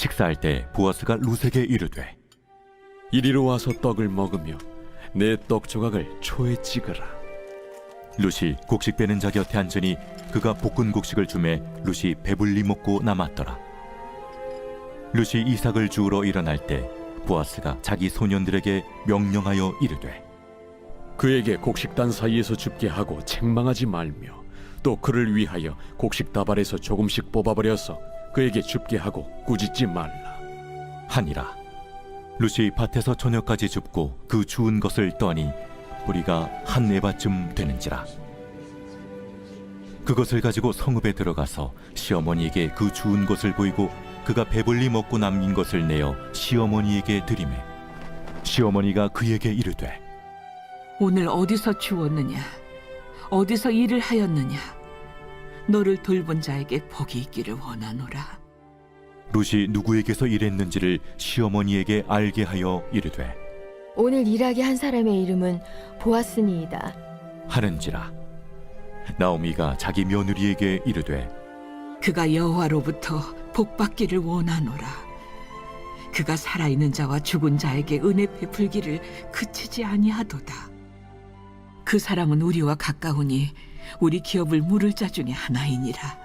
식사할 때 보아스가 루세게 이르되 이리로 와서 떡을 먹으며 내 떡 조각을 초에 찍으라. 룻이 곡식 빼는 자 곁에 앉으니 그가 볶은 곡식을 주매 룻이 배불리 먹고 남았더라. 룻이 이삭을 주우러 일어날 때 보아스가 자기 소년들에게 명령하여 이르되 그에게 곡식단 사이에서 줍게 하고 책망하지 말며 또 그를 위하여 곡식 다발에서 조금씩 뽑아버려서 그에게 줍게 하고 꾸짖지 말라. 하니라. 룻이 밭에서 저녁까지 줍고 그 주운 것을 떠니 뿌리가 한 에바쯤 되는지라. 그것을 가지고 성읍에 들어가서 시어머니에게 그 주운 것을 보이고 그가 배불리 먹고 남긴 것을 내어 시어머니에게 드리매 시어머니가 그에게 이르되 오늘 어디서 주웠느냐? 어디서 일을 하였느냐? 너를 돌본 자에게 복이 있기를 원하노라. 룻이 누구에게서 일했는지를 시어머니에게 알게 하여 이르되 오늘 일하게 한 사람의 이름은 보아스니이다. 하는지라 나오미가 자기 며느리에게 이르되 그가 여호와로부터 복 받기를 원하노라. 그가 살아있는 자와 죽은 자에게 은혜 베풀기를 그치지 아니하도다. 그 사람은 우리와 가까우니 우리 기업을 물을 자 중에 하나이니라.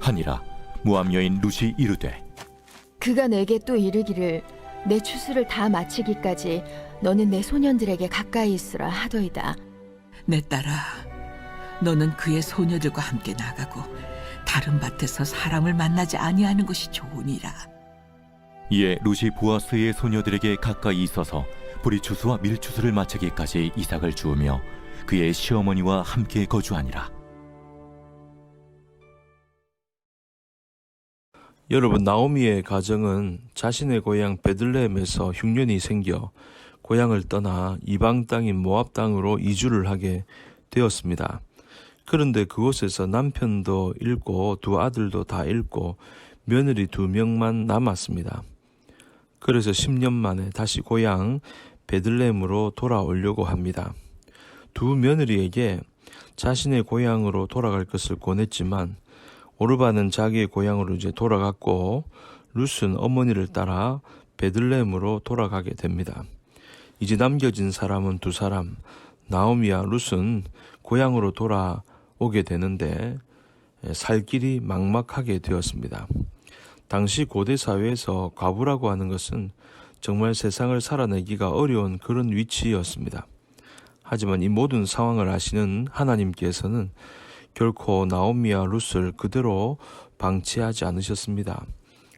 하니라 모함 여인 룻이 이르되 그가 내게 또 이르기를 내 추수를 다 마치기까지 너는 내 소년들에게 가까이 있으라 하더이다. 내 딸아, 너는 그의 소녀들과 함께 나가고 다른 밭에서 사람을 만나지 아니하는 것이 좋으니라. 이에 룻이 보아스의 소녀들에게 가까이 있어서 보리추수와 밀추수를 마치기까지 이삭을 주우며 그의 시어머니와 함께 거주하니라. 여러분 나오미의 가정은 자신의 고향 베들레헴에서 흉년이 생겨 고향을 떠나 이방 땅인 모압 땅으로 이주를 하게 되었습니다. 그런데 그곳에서 남편도 잃고 두 아들도 다 잃고 며느리 두 명만 남았습니다. 그래서 10년 만에 다시 고향 베들레헴으로 돌아오려고 합니다. 두 며느리에게 자신의 고향으로 돌아갈 것을 권했지만 오르바는 자기의 고향으로 이제 돌아갔고 룻은 어머니를 따라 베들레헴으로 돌아가게 됩니다. 이제 남겨진 사람은 두 사람 나오미와 룻은 고향으로 돌아오게 되는데 살 길이 막막하게 되었습니다. 당시 고대 사회에서 과부라고 하는 것은 정말 세상을 살아내기가 어려운 그런 위치였습니다. 하지만 이 모든 상황을 아시는 하나님께서는 결코 나오미와 룻을 그대로 방치하지 않으셨습니다.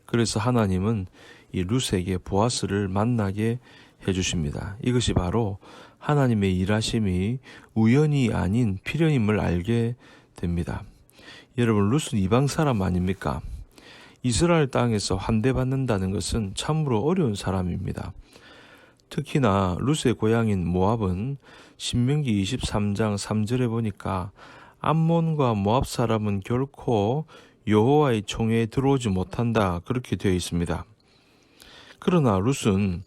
그래서 하나님은 이 룻에게 보아스를 만나게 해주십니다. 이것이 바로 하나님의 일하심이 우연이 아닌 필연임을 알게 됩니다. 여러분 룻은 이방 사람 아닙니까? 이스라엘 땅에서 환대받는다는 것은 참으로 어려운 사람입니다. 특히나 룻의 고향인 모압은 신명기 23장 3절에 보니까 암몬과 모압 사람은 결코 여호와의 총회에 들어오지 못한다 그렇게 되어 있습니다. 그러나 룻은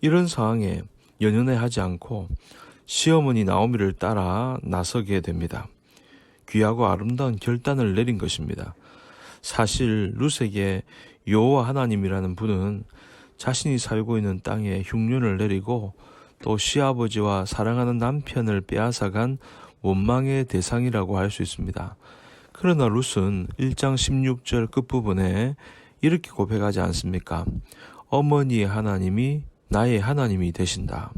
이런 상황에 연연해 하지 않고 시어머니 나오미를 따라 나서게 됩니다. 귀하고 아름다운 결단을 내린 것입니다. 사실 룻에게 여호와 하나님이라는 분은 자신이 살고 있는 땅에 흉년을 내리고 또 시아버지와 사랑하는 남편을 빼앗아간 원망의 대상이라고 할 수 있습니다. 그러나 룻은 1장 16절 끝부분에 이렇게 고백하지 않습니까? 어머니의 하나님이 나의 하나님이 되신다.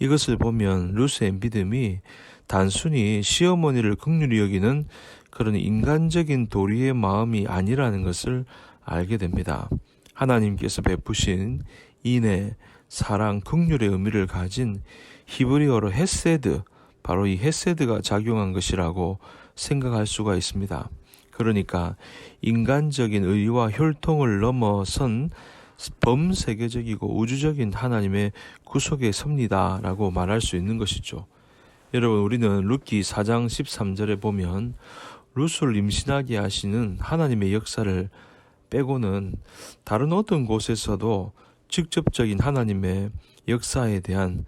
이것을 보면 룻의 믿음이 단순히 시어머니를 극률히 여기는 그런 인간적인 도리의 마음이 아니라는 것을 알게 됩니다. 하나님께서 베푸신 인애, 사랑, 극률의 의미를 가진 히브리어로 헤세드, 바로 이 헤세드가 작용한 것이라고 생각할 수가 있습니다. 그러니까 인간적인 의와 혈통을 넘어선 범세계적이고 우주적인 하나님의 구속의 섭리다라고 말할 수 있는 것이죠. 여러분 우리는 루키 4장 13절에 보면 룻을 임신하게 하시는 하나님의 역사를 빼고는 다른 어떤 곳에서도 직접적인 하나님의 역사에 대한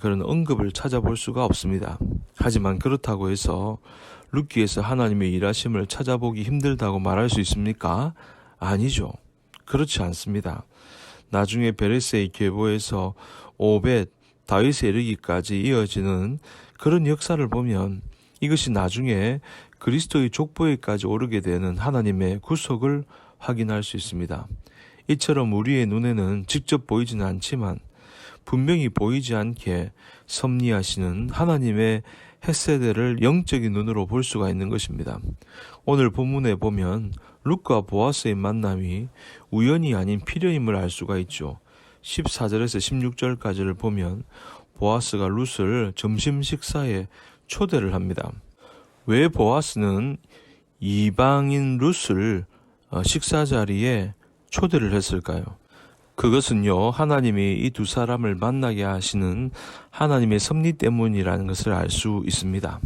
그런 언급을 찾아볼 수가 없습니다. 하지만 그렇다고 해서 룻기에서 하나님의 일하심을 찾아보기 힘들다고 말할 수 있습니까? 아니죠. 그렇지 않습니다. 나중에 베레스의 계보에서 오벳, 다윗에 이르기까지 이어지는 그런 역사를 보면 이것이 나중에 그리스도의 족보에까지 오르게 되는 하나님의 구속을 확인할 수 있습니다. 이처럼 우리의 눈에는 직접 보이지는 않지만 분명히 보이지 않게 섭리하시는 하나님의 햇세대를 영적인 눈으로 볼 수가 있는 것입니다. 오늘 본문에 보면 룻과 보아스의 만남이 우연이 아닌 필요임을 알 수가 있죠. 14절에서 16절까지를 보면 보아스가 룻을 점심 식사에 초대를 합니다. 왜 보아스는 이방인 룻을 어, 식사 자리에 초대를 했을까요? 그것은요, 하나님이 이 두 사람을 만나게 하시는 하나님의 섭리 때문이라는 것을 알 수 있습니다.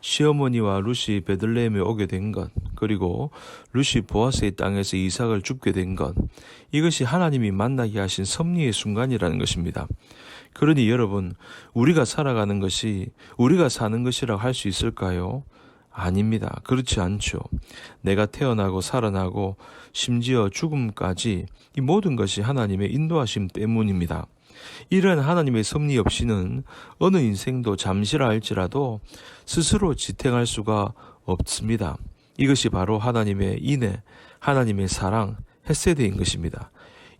시어머니와 루시 베들레헴에 오게 된 것, 그리고 루시 보아스의 땅에서 이삭을 줍게 된 것, 이것이 하나님이 만나게 하신 섭리의 순간이라는 것입니다. 그러니 여러분, 우리가 살아가는 것이 우리가 사는 것이라고 할 수 있을까요? 아닙니다. 그렇지 않죠. 내가 태어나고 살아나고 심지어 죽음까지 이 모든 것이 하나님의 인도하심 때문입니다. 이런 하나님의 섭리 없이는 어느 인생도 잠시라 할지라도 스스로 지탱할 수가 없습니다. 이것이 바로 하나님의 인애, 하나님의 사랑, 햇세드인 것입니다.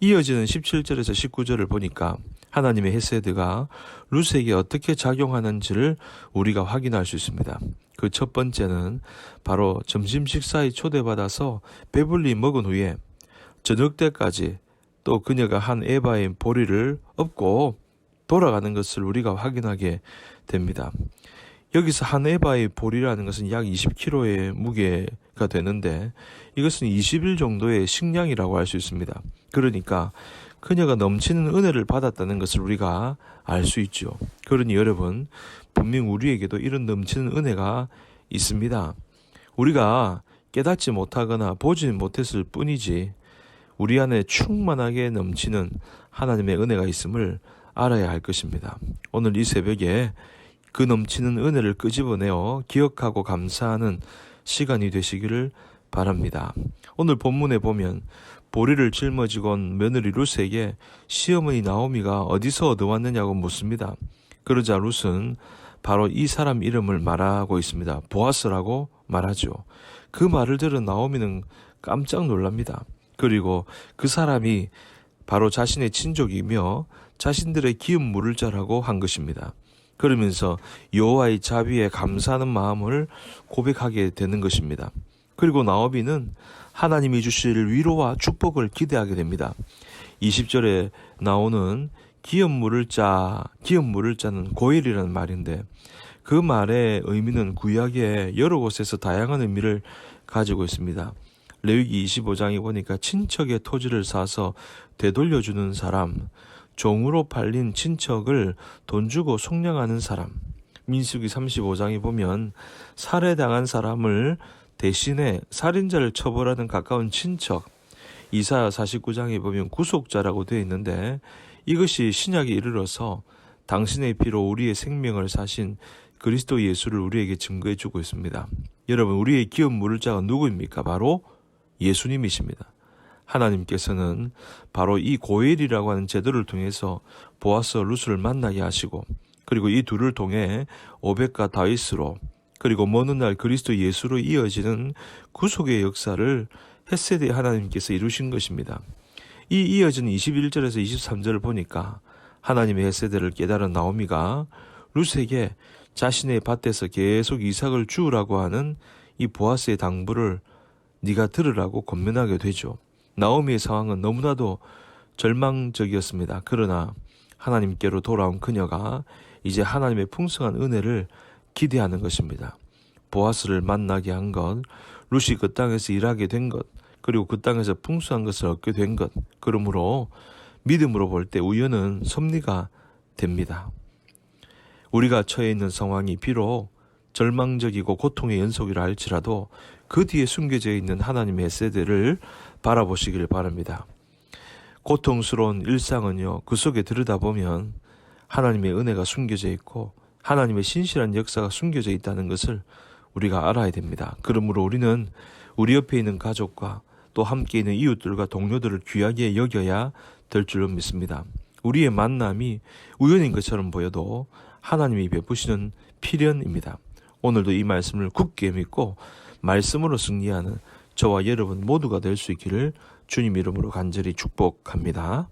이어지는 17절에서 19절을 보니까 하나님의 햇세드가 루스에게 어떻게 작용하는지를 우리가 확인할 수 있습니다. 그 첫 번째는 바로 점심 식사에 초대받아서 배불리 먹은 후에 저녁 때까지 또 그녀가 한 에바의 보리를 업고 돌아가는 것을 우리가 확인하게 됩니다. 여기서 한 에바의 보리라는 것은 약 20kg의 무게가 되는데 이것은 20일 정도의 식량이라고 할 수 있습니다. 그러니까 그녀가 넘치는 은혜를 받았다는 것을 우리가 알 수 있죠. 그러니 여러분, 분명 우리에게도 이런 넘치는 은혜가 있습니다. 우리가 깨닫지 못하거나 보지 못했을 뿐이지 우리 안에 충만하게 넘치는 하나님의 은혜가 있음을 알아야 할 것입니다. 오늘 이 새벽에 그 넘치는 은혜를 끄집어내어 기억하고 감사하는 시간이 되시기를 바랍니다. 오늘 본문에 보면 보리를 짊어지고 온 며느리 룻에게 시어머니 나오미가 어디서 얻어왔느냐고 묻습니다. 그러자 룻은 바로 이 사람 이름을 말하고 있습니다. 보아스라고 말하죠. 그 말을 들은 나오미는 깜짝 놀랍니다. 그리고 그 사람이 바로 자신의 친족이며 자신들의 기업 물을 자라고 한 것입니다. 그러면서 여호와의 자비에 감사하는 마음을 고백하게 되는 것입니다. 그리고 나오비는 하나님이 주실 위로와 축복을 기대하게 됩니다. 20절에 나오는 기업 물을 자, 기업 물을 자는 고일이라는 말인데 그 말의 의미는 구약의 여러 곳에서 다양한 의미를 가지고 있습니다. 레위기 25장에 보니까 친척의 토지를 사서 되돌려주는 사람, 종으로 팔린 친척을 돈 주고 속량하는 사람. 민수기 35장에 보면 살해당한 사람을 대신에 살인자를 처벌하는 가까운 친척. 이사야 49장에 보면 구속자라고 되어 있는데 이것이 신약에 이르러서 당신의 피로 우리의 생명을 사신 그리스도 예수를 우리에게 증거해 주고 있습니다. 여러분, 우리의 기업 물을 자가 누구입니까? 바로 예수님이십니다. 하나님께서는 바로 이 고엘이라고 하는 제도를 통해서 보아스 루스를 만나게 하시고 그리고 이 둘을 통해 오백과 다윗으로 그리고 먼 훗날 그리스도 예수로 이어지는 구속의 역사를 햇세대 하나님께서 이루신 것입니다. 이 이어지는 21절에서 23절을 보니까 하나님의 햇세대를 깨달은 나오미가 루스에게 자신의 밭에서 계속 이삭을 주우라고 하는 이 보아스의 당부를 네가 들으라고 권면하게 되죠. 나오미의 상황은 너무나도 절망적이었습니다. 그러나 하나님께로 돌아온 그녀가 이제 하나님의 풍성한 은혜를 기대하는 것입니다. 보아스를 만나게 한 것, 루시 그 땅에서 일하게 된 것, 그리고 그 땅에서 풍성한 것을 얻게 된 것, 그러므로 믿음으로 볼 때 우연은 섭리가 됩니다. 우리가 처해 있는 상황이 비록 절망적이고 고통의 연속이라 할지라도 그 뒤에 숨겨져 있는 하나님의 세대를 바라보시길 바랍니다. 고통스러운 일상은요, 그 속에 들여다보면 하나님의 은혜가 숨겨져 있고 하나님의 신실한 역사가 숨겨져 있다는 것을 우리가 알아야 됩니다. 그러므로 우리는 우리 옆에 있는 가족과 또 함께 있는 이웃들과 동료들을 귀하게 여겨야 될 줄로 믿습니다. 우리의 만남이 우연인 것처럼 보여도 하나님이 베푸시는 필연입니다. 오늘도 이 말씀을 굳게 믿고 말씀으로 승리하는 저와 여러분 모두가 될 수 있기를 주님 이름으로 간절히 축복합니다.